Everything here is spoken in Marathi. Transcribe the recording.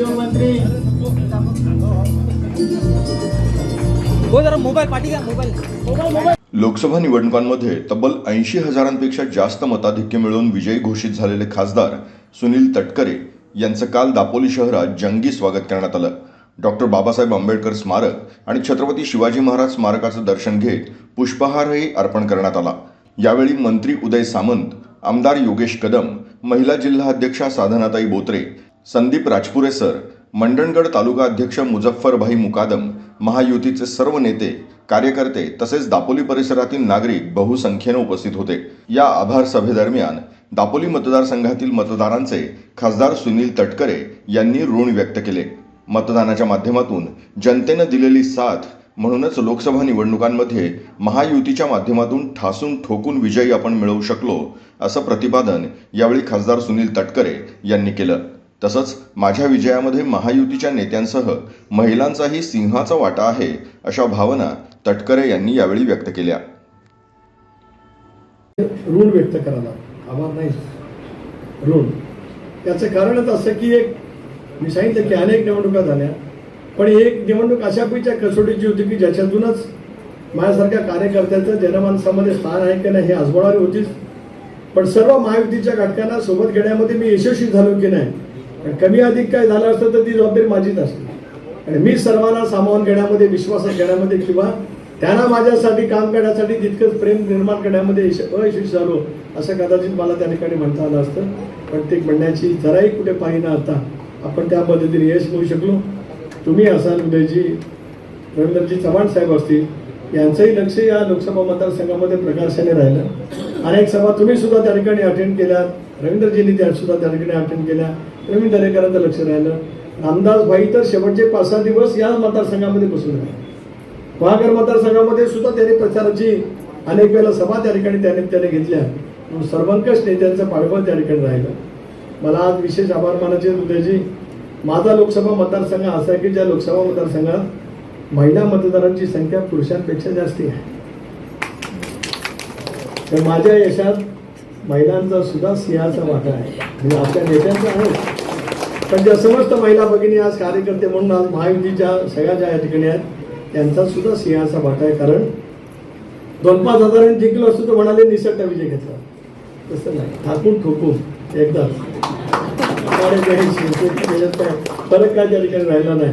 उद्योगमंत्री लोकसभा निवडणुकांमध्ये तब्बल ऐंशी हजारांपेक्षा जास्त मताधिक्य मिळवून विजयी घोषित झालेले खासदार सुनील तटकरे यांचं काल दापोली शहरात जंगी स्वागत करण्यात आलं. डॉक्टर बाबासाहेब आंबेडकर स्मारक आणि छत्रपती शिवाजी महाराज स्मारकाचं दर्शन घेत पुष्पहारही अर्पण करण्यात आला. यावेळी मंत्री उदय सामंत आमदार योगेश कदम महिला जिल्हा अध्यक्षा साधनाताई बोत्रे संदीप राजपुरे सर मंडणगड तालुका अध्यक्ष मुझफ्फरभाई मुकादम महायुतीचे सर्व नेते कार्यकर्ते तसेच दापोली परिसरातील नागरिक बहुसंख्येनं उपस्थित होते. या आभार सभेदरम्यान दापोली मतदारसंघातील मतदारांचे खासदार सुनील तटकरे यांनी ऋण व्यक्त केले. मतदानाच्या माध्यमातून जनतेनं दिलेली साथ म्हणूनच लोकसभा निवडणुकांमध्ये महायुतीच्या माध्यमातून ठासून ठोकून विजयी आपण मिळवू शकलो असं प्रतिपादन यावेळी खासदार सुनील तटकरे यांनी केलं. तसंच माझ्या विजयामध्ये महायुतीच्या नेत्यांसह महिलांचाही सिंहाचा वाटा आहे अशा भावना तटकरे यांनी यावेळी व्यक्त केल्या. ऋण व्यक्त करायला आभार नाही. ऋण. त्याचं कारणच असं की एक मी सांगितलं की अनेक निवडणुका झाल्या पण एक निवडणूक अशा पैच्या कसोटीची होती की ज्याच्यातूनच माझ्यासारख्या कार्यकर्त्यांचं जनमानसामध्ये स्थान आहे की नाही हे आजवणारी होतीच. पण सर्व महायुतीच्या घटकांना सोबत घेण्यामध्ये मी यशस्वी झालो की नाही कमी अधिक काय झालं असतं तर ती जबाबदारी माझीच असते. आणि मी सर्वांना सामावून घेण्यामध्ये विश्वासात घेण्यामध्ये किंवा त्यांना माझ्यासाठी काम करण्यासाठी तितकंच प्रेम निर्माण करण्यामध्ये यश- अयशस्वी झालो असं कदाचित मला त्या ठिकाणी म्हणता आलं असतं. पण ते म्हणण्याची जराही कुठे पाहिजे ना आता आपण त्या पद्धतीने यश मिळू शकलो. तुम्ही असाल उदयजी रवींद्रजी चव्हाण साहेब असतील यांचंही लक्ष या लोकसभा मतदारसंघामध्ये प्रकाशाने राहिलं. अनेक सभा तुम्ही सुद्धा त्या ठिकाणी अटेंड केल्यात. रवींद्रजींनी त्या सुद्धा त्या ठिकाणी अटेंड केल्या. प्रवीण दरेकरांचं लक्ष राहिलं. रामदास भाई तर शेवटचे पाच सहा दिवस याच मतदारसंघामध्ये बसून राहिले. महागर मतदारसंघामध्ये सुद्धा त्यांनी प्रचाराची अनेक वेळेला सभा त्या ठिकाणी त्याने त्याने घेतल्या. सर्वंकष नेत्यांचं पाठबळ त्या ठिकाणी राहिलं. मला आज विशेष आभार मानायचे उदयजी. माझा लोकसभा मतदारसंघ असा आहे की ज्या लोकसभा मतदारसंघात महिला मतदारांची संख्या पुरुषांपेक्षा जास्ती आहे. तर माझ्या यशात महिलांचा सुद्धा सिंहाचा वाटा आहे. म्हणजे आपल्या नेत्यांचा आहे. पण ज्या समस्त महिला भगिनी आज कार्यकर्ते म्हणून आज महायुतीच्या सगळ्या ज्या या ठिकाणी आहेत त्यांचा सुद्धा सिंहाचा वाटा आहे. कारण दोन पाच हजारांनी जिंकलो असतो तर म्हणाले निसटता विजय घेतला. तसं नाही. ठाकून ठोकून एकदा. फरक काय त्या ठिकाणी राहिला नाही.